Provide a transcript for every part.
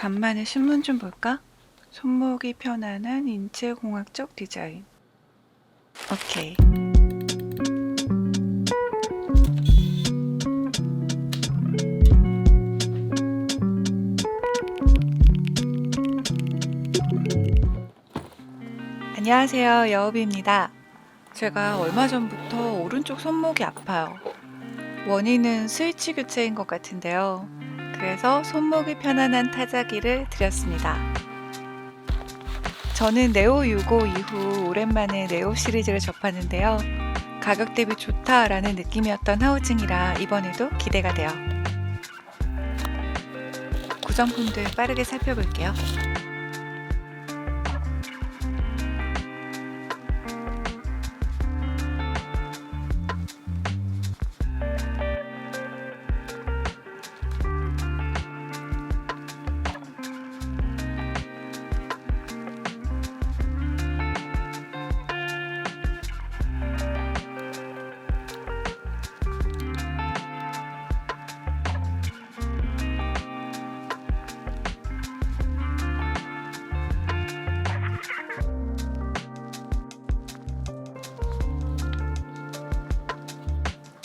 간만에 신문 좀 볼까? 손목이 편안한 인체공학적 디자인. 오케이. 안녕하세요. 여우비입니다. 제가 얼마 전부터 오른쪽 손목이 아파요. 원인은 스위치 교체인 것 같은데요. 그래서 손목이 편안한 타자기를 드렸습니다. 저는 네오 65 이후 오랜만에 네오 시리즈를 접하는데요. 가격 대비 좋다라는 느낌이었던 하우징이라 이번에도 기대가 돼요. 구성품들 빠르게 살펴볼게요.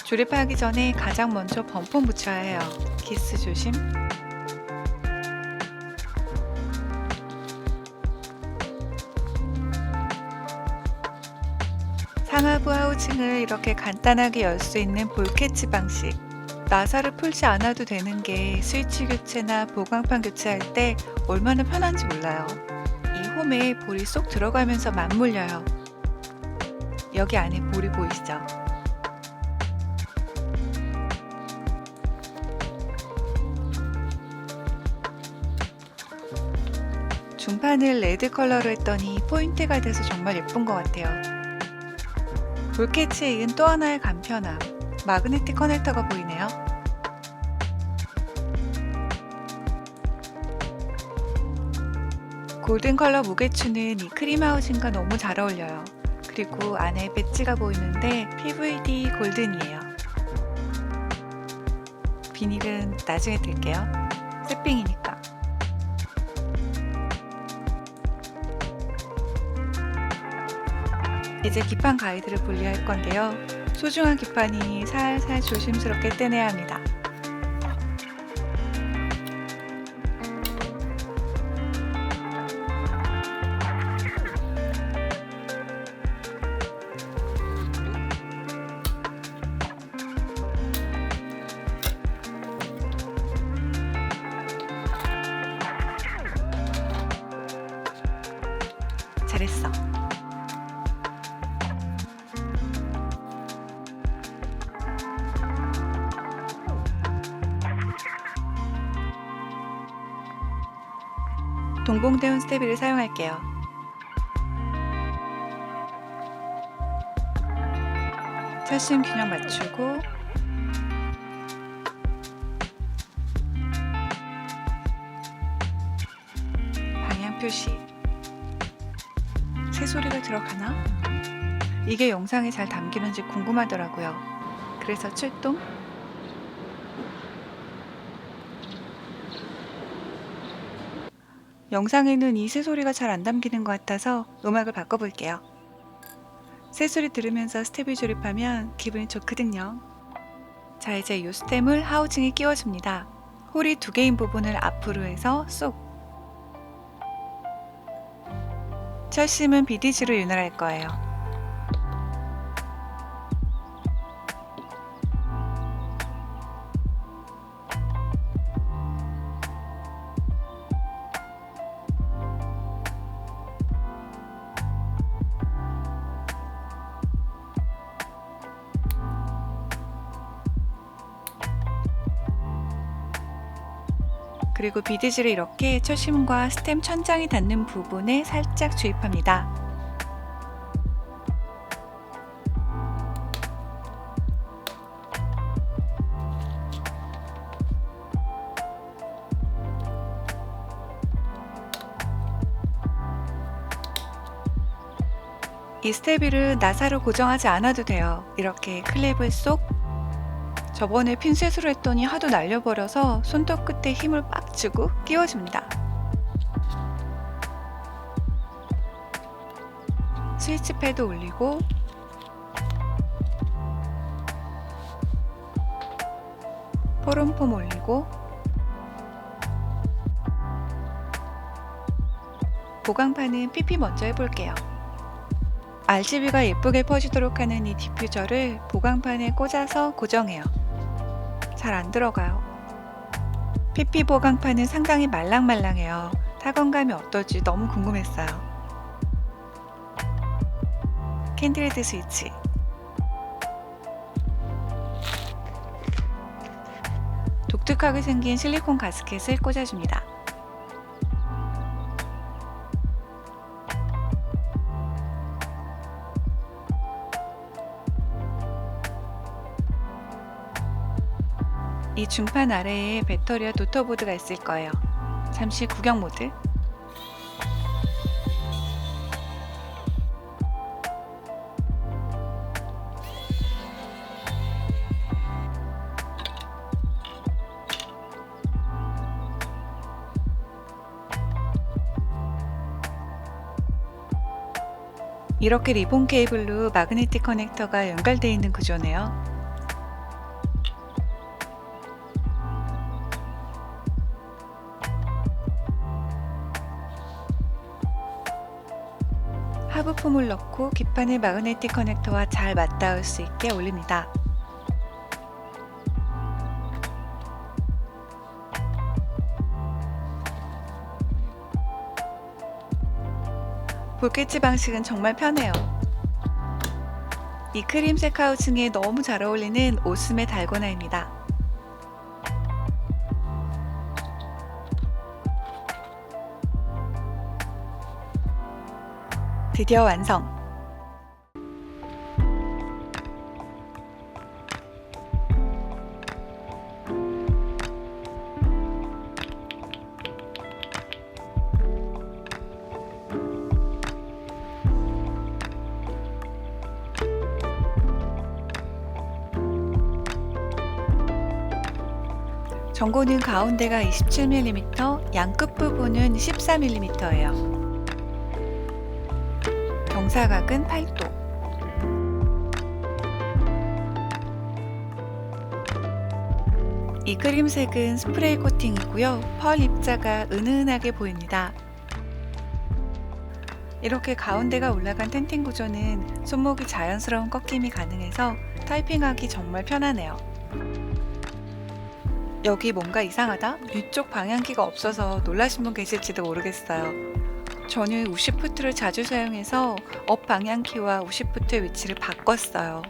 조립하기 전에 가장 먼저 범퍼 묻혀야 해요. 기스 조심. 상하부 하우징을 이렇게 간단하게 열 수 있는 볼캐치 방식. 나사를 풀지 않아도 되는 게 스위치 교체나 보강판 교체할 때 얼마나 편한지 몰라요. 이 홈에 볼이 쏙 들어가면서 맞물려요. 여기 안에 볼이 보이시죠? 중판을 레드 컬러로 했더니 포인트가 돼서 정말 예쁜 것 같아요. 볼캐치에 이은 또 하나의 간편함, 마그네틱 커넥터가 보이네요. 골든 컬러 무게추는 이 크림 하우징과 너무 잘 어울려요. 그리고 안에 배지가 보이는데 PVD 골든이에요. 비닐은 나중에 들게요. 이제 기판 가이드를 분리할 건데요. 소중한 기판이 살살 조심스럽게 떼내야 합니다. 잘했어. 동봉대운 스테비를 사용할게요. 철심 균형 맞추고 방향 표시 새소리가 들어가나? 이게 영상에 잘 담기는지 궁금하더라고요. 그래서 출동 영상에는 이 새소리가 잘 안 담기는 것 같아서 음악을 바꿔볼게요. 새소리 들으면서 스텝을 조립하면 기분이 좋거든요. 자, 이제 이 스템을 하우징에 끼워줍니다. 홀이 두 개인 부분을 앞으로 해서 쏙. 철심은 BDG로 윤활할 거예요. 그리고 비드지를 이렇게 철심과 스템 천장이 닿는 부분에 살짝 주입합니다. 이 스테비를 나사로 고정하지 않아도 돼요. 이렇게 클립을 쏙 저번에 핀셋으로 했더니 하도 날려버려서 손톱 끝에 힘을 빡 주고 끼워줍니다. 스위치 패드 올리고 포름폼 올리고 보강판은 PP 먼저 해볼게요. RGB가 예쁘게 퍼지도록 하는 이 디퓨저를 보강판에 꽂아서 고정해요. 잘 안 들어가요. PP 보강판은 상당히 말랑말랑해요. 타건감이 어떨지 너무 궁금했어요. 캔들헤드 스위치 독특하게 생긴 실리콘 가스켓을 꽂아줍니다. 이 중판 아래에 배터리와 도터보드가 있을 거예요. 잠시 구경 모드. 이렇게 리본 케이블로 마그네틱 커넥터가 연결되어 있는 구조네요. 하부품을 넣고 깃판을 마그네틱 커넥터와 잘 맞닿을 수 있게 올립니다. 볼케치 방식은 정말 편해요. 이 크림색 하우징에 너무 잘 어울리는 오스메 달고나입니다. 드디어 완성! 전고는 가운데가 27mm, 양 끝부분은 14mm예요. 경사각은 8도. 이 크림색은 스프레이 코팅이고요. 펄 입자가 은은하게 보입니다. 이렇게 가운데가 올라간 텐팅 구조는 손목이 자연스러운 꺾임이 가능해서 타이핑하기 정말 편하네요. 여기 뭔가 이상하다? 위쪽 방향키가 없어서 놀라신 분 계실지도 모르겠어요. 저는 우시프트를 자주 사용해서 업 방향키와 우시프트의 위치를 바꿨어요.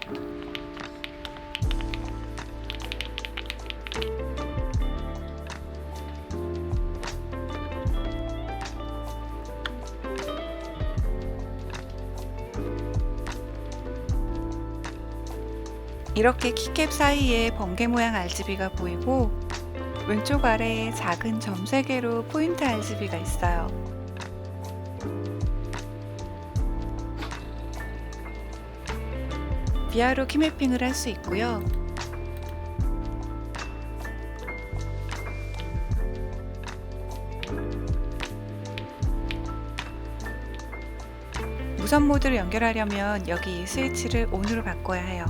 이렇게 키캡 사이에 번개 모양 RGB가 보이고 왼쪽 아래에 작은 점 3개로 포인트 RGB가 있어요. 비아로 키매핑을 할 수 있고요. 무선 모드를 연결하려면 여기 이 스위치를 ON으로 바꿔야 해요.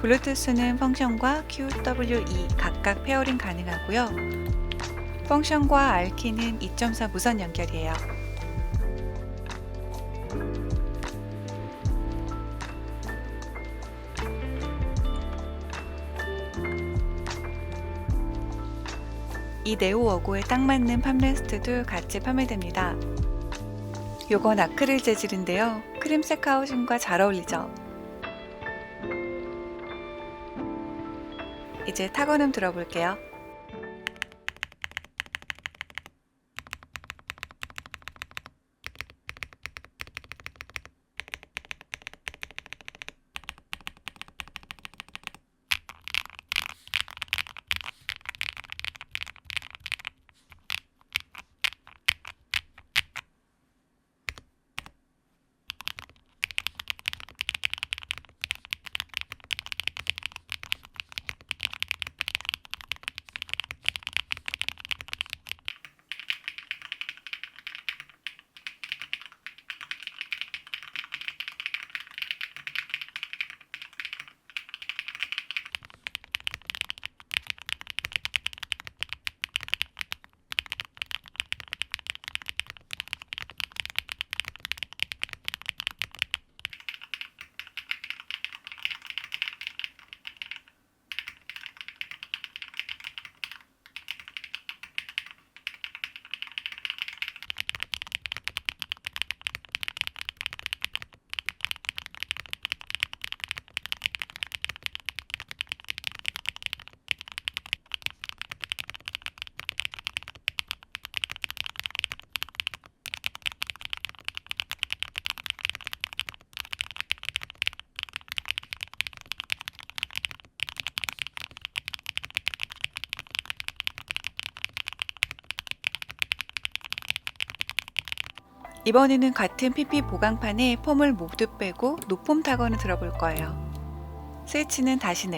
블루투스는 펑션과 QWE 각각 페어링 가능하고요. 펑션과 R키는 2.4 무선 연결이에요. 이 네오 워고에 딱 맞는 팜레스트도 같이 판매됩니다. 요건 아크릴 재질인데요. 크림색 하우징과 잘 어울리죠? 이제 타건음 들어볼게요. 이번에는 같은 PP 보강판에 폼을 모두 빼고 노폼 타건을 들어볼 거예요. 스위치는 다시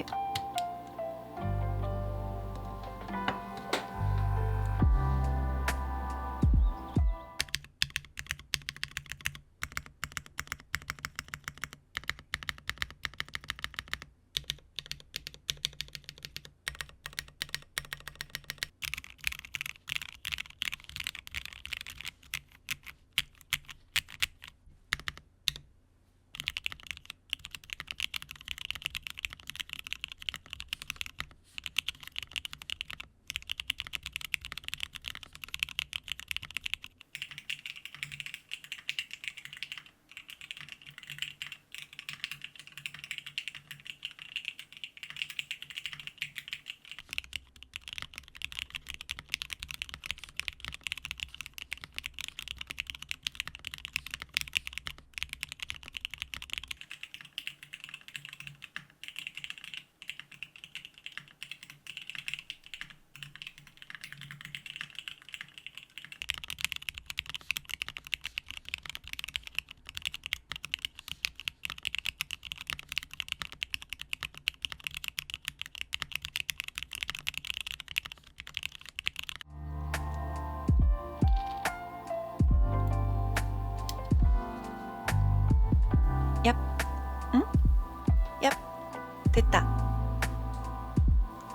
늪. 됐다.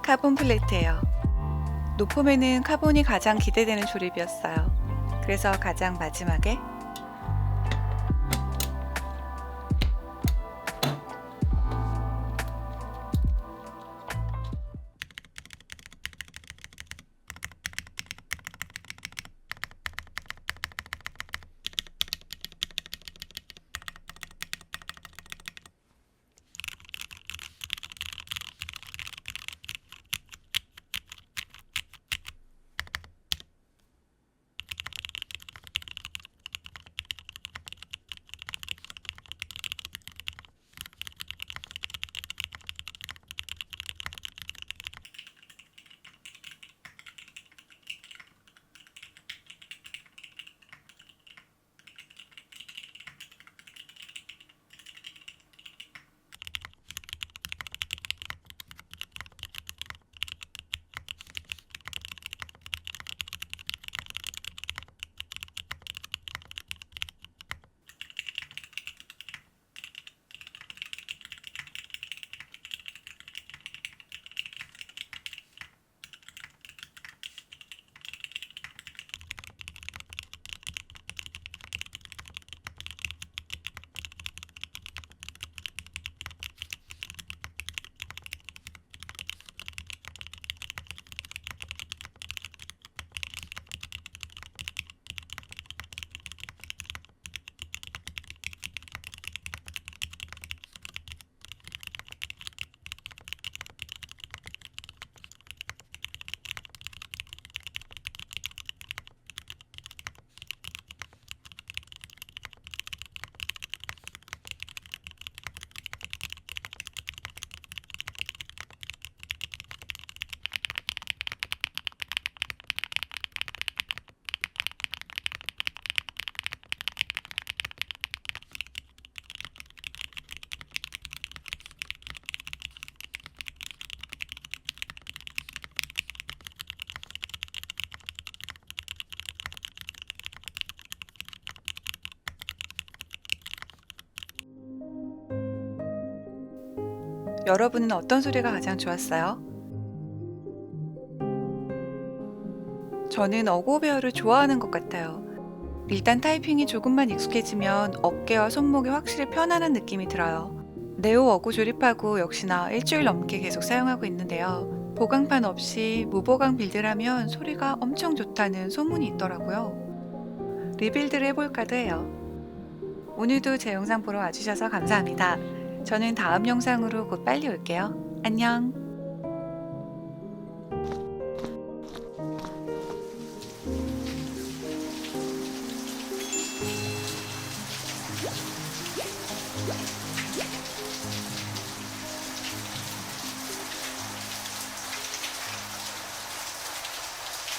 카본 플레이트예요. 노폼에는 카본이 가장 기대되는 조립이었어요. 그래서 가장 마지막에 여러분은 어떤 소리가 가장 좋았어요? 저는 어고베어를 좋아하는 것 같아요. 일단 타이핑이 조금만 익숙해지면 어깨와 손목이 확실히 편안한 느낌이 들어요. 네오 어구 조립하고 역시나 일주일 넘게 계속 사용하고 있는데요. 보강판 없이 무보강 빌드라면 소리가 엄청 좋다는 소문이 있더라고요. 리빌드를 해볼까도 해요. 오늘도 제 영상 보러 와주셔서 감사합니다. 저는 다음 영상으로 곧 빨리 올게요. 안녕.